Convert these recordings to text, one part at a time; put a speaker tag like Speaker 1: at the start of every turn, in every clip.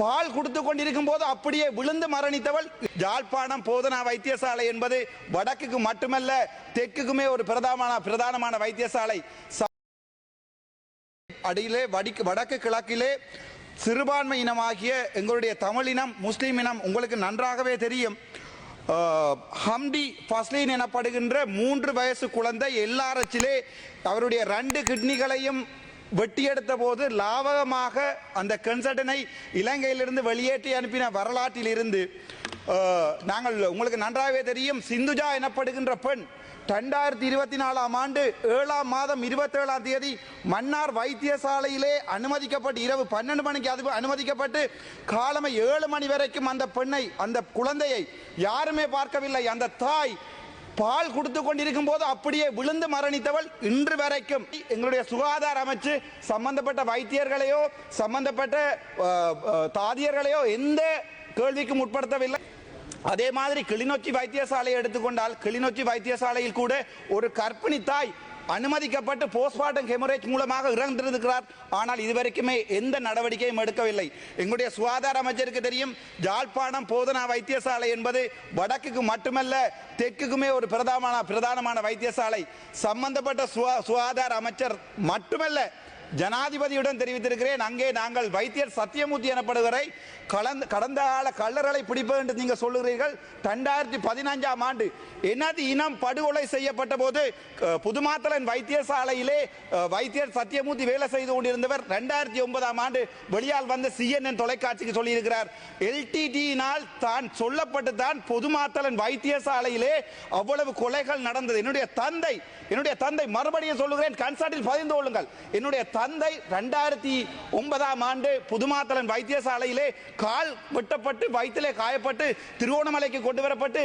Speaker 1: பால் கொடுத்து கொண்டிருக்கும் போது அப்படியே விழுந்து மரணித்தவள். யாழ்ப்பாணம் போதனா வைத்தியசாலை என்பது வடக்குக்கு மட்டுமல்ல தெற்குக்குமே ஒரு பிரதான பிரதானமான வைத்தியசாலை. அடியிலே வடிக்கு வடக்கு கிழக்கிலே சிறுபான்மை இனமாகிய எங்களுடைய தமிழினம் முஸ்லீம் இனம் உங்களுக்கு நன்றாகவே தெரியும். ஹம்டி ஃபஸ்லீன் எனப்படுகின்ற மூன்று வயசு குழந்தை எல்லாரச்சிலே அவருடைய ரெண்டு கிட்னிகளையும் வெட்டியெடுத்த போது லாவகமாக அந்த கன்சல்டனை இலங்கையிலிருந்து வெளியேற்றி அனுப்பின வரலாற்றில் இருந்து நாங்கள் உங்களுக்கு நன்றாகவே தெரியும் சிந்துஜா எனப்படுகின்ற பெண் ரெண்டாயிரத்தி இருபத்தி நாலாம் ஆண்டு ஏழாம் மாதம் இருபத்தேழாம் தேதி மன்னார் வைத்தியசாலையிலே அனுமதிக்கப்பட்டு இரவு பன்னெண்டு மணிக்கு அது அனுமதிக்கப்பட்டு காலமை ஏழு மணி வரைக்கும் அந்த பெண்ணை அந்த குழந்தையை யாருமே பார்க்கவில்லை. அந்த தாய் பால் கொடுத்து கொண்டிருக்கும் போது அப்படியே விழுந்து மரணித்தவள் இன்று வரைக்கும். எங்களுடைய சுகாதார அமைச்சு சம்பந்தப்பட்ட வைத்தியர்களையோ சம்பந்தப்பட்ட தாதியர்களையோ எந்த கேள்விக்கும் உட்படுத்தவில்லை. அதே மாதிரி கிளிநொச்சி வைத்தியசாலையை எடுத்துக்கொண்டால் கிளிநொச்சி வைத்தியசாலையில் கூட ஒரு கர்ப்பிணி தாய் அனுமதிக்கப்பட்டு போஸ்ட்மார்ட்டம் ஹெமரேஜ் மூலமாக இறந்திருக்கிறார். ஆனால் இதுவரைக்குமே எந்த நடவடிக்கையும் எடுக்கவில்லை. எங்களுடைய சுகாதார அமைச்சருக்கு தெரியும் ஜாழ்ப்பாணம் போதனா வைத்தியசாலை என்பது வடக்குக்கு மட்டுமல்ல தெற்குக்குமே ஒரு பிரதான பிரதானமான வைத்தியசாலை. சம்பந்தப்பட்ட சுகாதார அமைச்சர் மட்டுமல்ல ஜனாதிபதியுடன் தெரிவித்திருக்கிறேன். அங்கே நாங்கள் வைத்தியர் சத்தியமூர்த்தி எனப்படுவரை கலந்து கடந்த கால கல்லறலை பிடிப்பது என்று நீங்கள் சொல்லுகிறீர்கள். ரெண்டாயிரத்தி பதினஞ்சாம் ஆண்டு எனது இனம் படுகொலை செய்யப்பட்ட போது புதுமாத்தலன் வைத்தியசாலையிலே வைத்தியர் சத்தியமூர்த்தி வேலை செய்து கொண்டிருந்தவர் ரெண்டாயிரத்தி ஒன்பதாம் ஆண்டு வெளியால் வந்த சிஎன்என் தொலைக்காட்சிக்கு சொல்லியிருக்கிறார். எல்டிடியினால் தான் சொல்லப்பட்டு தான் பொதுமாத்தலன் வைத்தியசாலையிலே அவ்வளவு கொலைகள் நடந்தது. என்னுடைய தந்தை என்னுடைய தந்தை மறுபடியும் சொல்லுகிறேன் கன்சர்ட்டில் பதிந்து கொள்ளுங்கள். என்னுடைய தந்தை ரெண்டாயிரத்தி ஒன்பதாம் ஆண்டு புதுமாத்தலன் வைத்தியசாலையிலே கால் வெட்டப்பட்டு வயிற்றிலே காயப்பட்டு திருவோணமலைக்கு கொண்டு வரப்பட்டு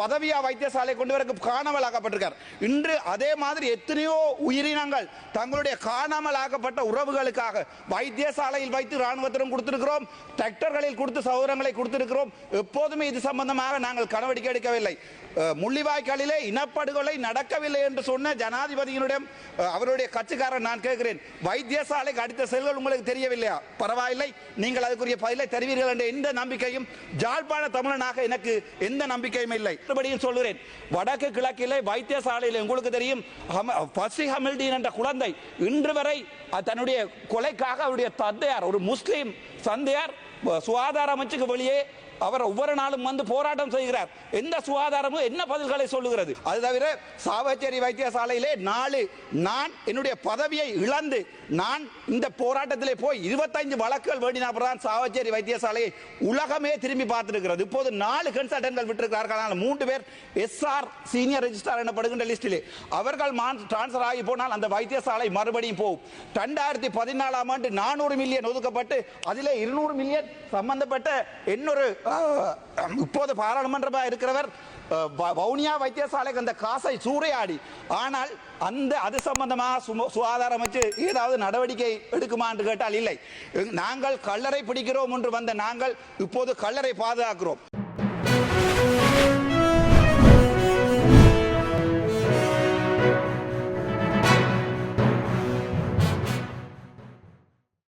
Speaker 1: பதவியா வைத்தியசாலை கொண்டு வர காணாமல் ஆக்கப்பட்டிருக்கார் இன்று அதே மாதிரி எத்தனையோ உயிரினங்கள் தங்களுடைய காணாமல் ஆக்கப்பட்ட உறவுகளுக்காக வைத்தியசாலையில் வைத்து ராணுவத்திடம் கொடுத்திருக்கிறோம். டிராக்டர்களில் கொடுத்து சௌகரங்களை கொடுத்திருக்கிறோம். எப்போதுமே இது சம்பந்தமாக நாங்கள் நடவடிக்கை எடுக்கவில்லை. முள்ளிவாய்க்காலிலே இனப்படுகொலை நடக்கவில்லை என்று சொன்ன ஜனாதிபதியினுடைய அவருடைய கட்சிக்காரன் நான் கேட்கிறேன் வைத்தியசாலைக்கு அடுத்த செல்கள் உங்களுக்கு தெரியவில்லையா? பரவாயில்லை. நீங்கள் அதுக்குரிய பதிலை தருவீர்கள் என்ற எந்த நம்பிக்கையும் ஜாழ்ப்பாண தமிழனாக எனக்கு எந்த நம்பிக்கையும் இல்லை. மறுபடியும் சொல்கிறேன் வடக்கு கிழக்கிலே வைத்தியசாலையில் உங்களுக்கு தெரியும் ஹம- பசி ஹமில்டீன் என்ற குழந்தை இன்று வரை தன்னுடைய கொலைக்காக அவருடைய தந்தையார் ஒரு முஸ்லீம் சந்தையார் சுகாதார அமைச்சுக்கு வெளியே அவர் ஒவ்வொரு நாளும் வந்து போராட்டம் செய்கிறார். எந்த சுகாதாரமும் என்ன பதில்களை சொல்லுகிறது? அது தவிர சாவச்சேரி வைத்தியசாலையிலே நாலு நான் என்னுடைய பதவியை இழந்து நான் இந்த போராட்டத்திலே போய் இருபத்தைந்து வழக்குகள் வேண்டினாப்பதான் அப்புறம் சாவச்சேரி வைத்தியசாலையை உலகமே திரும்பி பார்த்திருக்கிறது. இப்போது நாலு கன்சல்டன்ட்கள் விட்டிருக்கிறார்கள். மூன்று பேர் எஸ்ஆர் சீனியர் ரெஜிஸ்ட்ரார் எனப்படுகின்ற லிஸ்டிலே. அவர்கள் டிரான்ஸ்ஃபர் ஆகி போனால் அந்த வைத்தியசாலை மறுபடியும் போகும். ரெண்டாயிரத்தி பதினாலாம் ஆண்டு நானூறு மில்லியன் ஒதுக்கப்பட்டு அதிலே இருநூறு மில்லியன் சம்பந்தப்பட்ட இன்னொரு இப்போது பாராளுமன்றமாக இருக்கிறவர் வ- வவுனியா வைத்தியசாலைக்கு அந்த காசை சூறையாடி. ஆனால் அந்த அது சம்பந்தமாக சும- சுகாதார அமைச்சு ஏதாவது நடவடிக்கை எடுக்குமா என்று கேட்டால் இல்லை. நாங்கள் கல்லறை பிடிக்கிறோம் என்று வந்த நாங்கள் இப்போது கல்லறை பாதுகாக்கிறோம்.